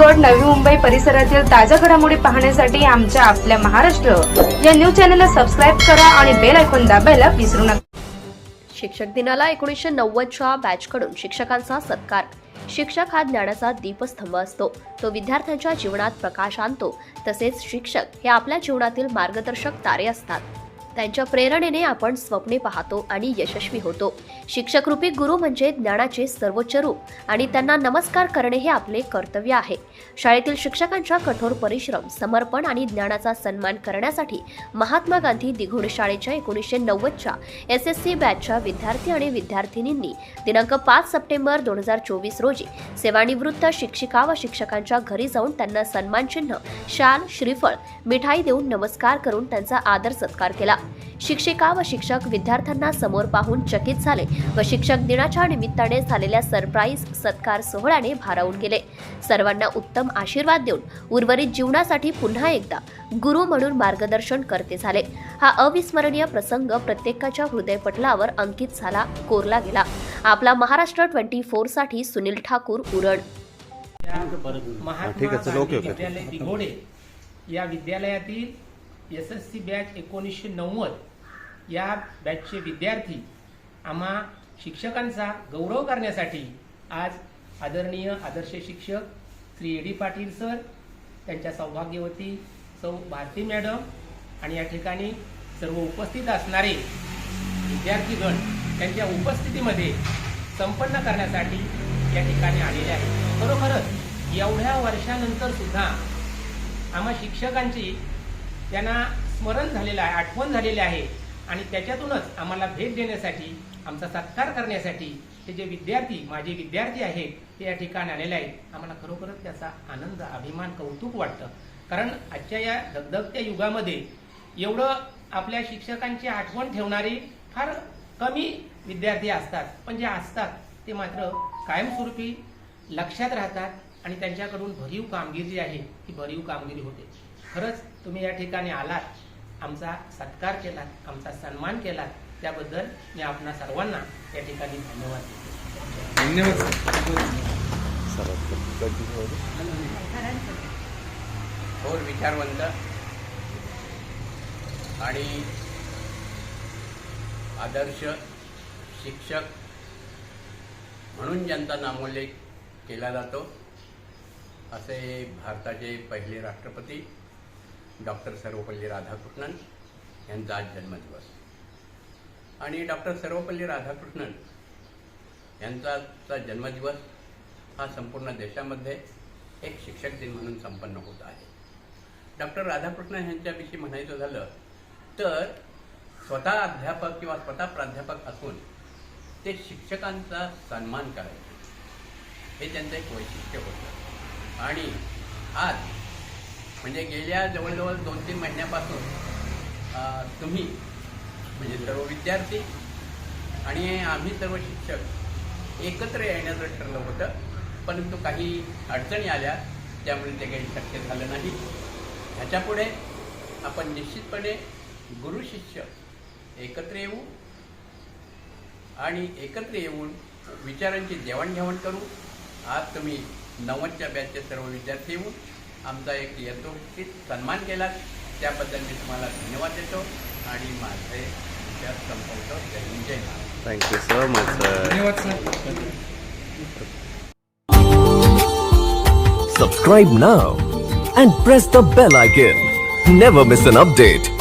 रायगड नवी मुंबई परिसरातील ताज्या घडामोडी पाहण्यासाठी आमच्या आपल्या महाराष्ट्र. या न्यूज चॅनलला सबस्क्राईब करा आणि बेल ऐकून दाबायला विसरू नका. शिक्षक दिनाला एकोणीसशे नव्वदच्या बॅचकडून शिक्षकांचा सत्कार. शिक्षक हा ज्ञानाचा दीपस्तंभ असतो. तो विद्यार्थ्यांच्या जीवनात प्रकाश आणतो. तसेच शिक्षक हे आपल्या जीवनातील मार्गदर्शक तारे असतात. त्यांच्या प्रेरणेने आपण स्वप्ने पाहतो आणि यशस्वी होतो. शिक्षकरूपी गुरु म्हणजे ज्ञानाचे सर्वोच्च रूप आणि त्यांना नमस्कार करणे हे आपले कर्तव्य आहे. शाळेतील शिक्षकांच्या कठोर परिश्रम समर्पण आणि ज्ञानाचा सन्मान करण्यासाठी महात्मा गांधी दिघोड शाळेच्या एकोणीसशे नव्वदच्या एस एस सी बॅचच्या विद्यार्थी आणि विद्यार्थिनींनी दिनांक पाच सप्टेंबर दोन हजार चोवीस रोजी सेवानिवृत्त शिक्षिका व शिक्षकांच्या घरी जाऊन त्यांना सन्मानचिन्ह शाल श्रीफळ मिठाई देऊन नमस्कार करून त्यांचा आदर सत्कार केला. शिक्षिका व शिक्षक विद्यार्थ्यांना समोर पाहून चकित झाले व शिक्षक दिनाच्या निमित्ताने झालेल्या सरप्राईज सत्कार सोहळ्याने भारावून गेले. सर्वांना उत्तम आशीर्वाद देऊन उर्वरित जीवनासाठी पुन्हा एकदा गुरु म्हणून मार्गदर्शन करते झाले. हा अविस्मरणीय प्रसंग प्रत्येकाच्या हृदयपटलावर अंकित झाला कोरला गेला. आपला महाराष्ट्र ट्वेंटी फोरसाठी सुनील ठाकूर उरण. विद्यालय या विद्यालयातील एस एस सी बॅच एकोणीसशे नव्वद. या बॅचचे विद्यार्थी आम्हा शिक्षकांचा गौरव करण्यासाठी आज आदरणीय आदर्श शिक्षक Shri A D Patil sir त्यांच्या सौभाग्यवती सौ भारती मॅडम आणि या ठिकाणी सर्व उपस्थित असणारे विद्यार्थीगण त्यांच्या उपस्थितीमध्ये संपन्न करण्यासाठी या ठिकाणी आलेले आहेत. खरोखरच एवढ्या वर्षानंतर सुद्धा आम्हा शिक्षकांची त्यांना स्मरण झालेलं आहे आठवण झालेली आहे. आणि त्याच्यातूनच आम्हाला भेट देण्यासाठी आमचा सत्कार करण्यासाठी हे जे विद्यार्थी माझे विद्यार्थी आहेत ते या ठिकाणी आलेले आहेत. आम्हाला खरोखरच त्याचा आनंद अभिमान कौतुक वाटतं. कारण आजच्या या धगधगत्या युगामध्ये एवढं आपल्या शिक्षकांची आठवण ठेवणारी फार कमी विद्यार्थी असतात. पण जे असतात ते मात्र कायमस्वरूपी लक्षात राहतात आणि त्यांच्याकडून भरीव कामगिरी जी आहे ती भरीव कामगिरी होते. खरंच तुम्ही या ठिकाणी आलात आमचा सत्कार केलात आमचा सन्मान केलात त्याबद्दल मी आपणा सर्वांना या ठिकाणी धन्यवाद देतो. धन्यवाद. थोर विचारवंत आणि आदर्श शिक्षक म्हणून ज्यांचा नामोल्लेख केला जातो असे भारताचे पहिले राष्ट्रपती डॉक्टर सर्वपल्ली राधाकृष्णन यांचा आज जन्मदिवस. आणि डॉक्टर सर्वपल्ली राधाकृष्णन यांचा जन्मदिवस हा संपूर्ण देशामध्ये एक शिक्षक दिन म्हणून संपन्न होत आहे. डॉक्टर राधाकृष्णन यांच्याविषयी म्हणायचं झालं तर स्वतः अध्यापक किंवा स्वतः प्राध्यापक असून ते शिक्षकांचा सन्मान करायचे. हे त्यांचं एक वैशिष्ट्य होतं. आणि आज म्हणजे गेल्या जवळजवळ दोन तीन महिन्यापासून तुम्ही म्हणजे सर्व विद्यार्थी आणि आम्ही सर्व शिक्षक एकत्र येण्याचं ठरलं होतं परंतु काही अडचणी आल्या त्यामुळे ते काही शक्य झालं नाही. ह्याच्यापुढे आपण निश्चितपणे गुरु शिष्य एकत्र येऊ आणि एकत्र येऊन विचारांची देवाणघेवाण करू. आज तुम्ही नव्वदच्या बॅचचे सर्व विद्यार्थी येऊन आमचा एक यथोचित सन्मान केला त्याबद्दल मी तुम्हाला धन्यवाद देतो आणि माझे विचार संपवतो. जय हिंद जय Maharashtra. Thank you so much sir धन्यवाद sir Subscribe now and press the bell icon. Never miss an update.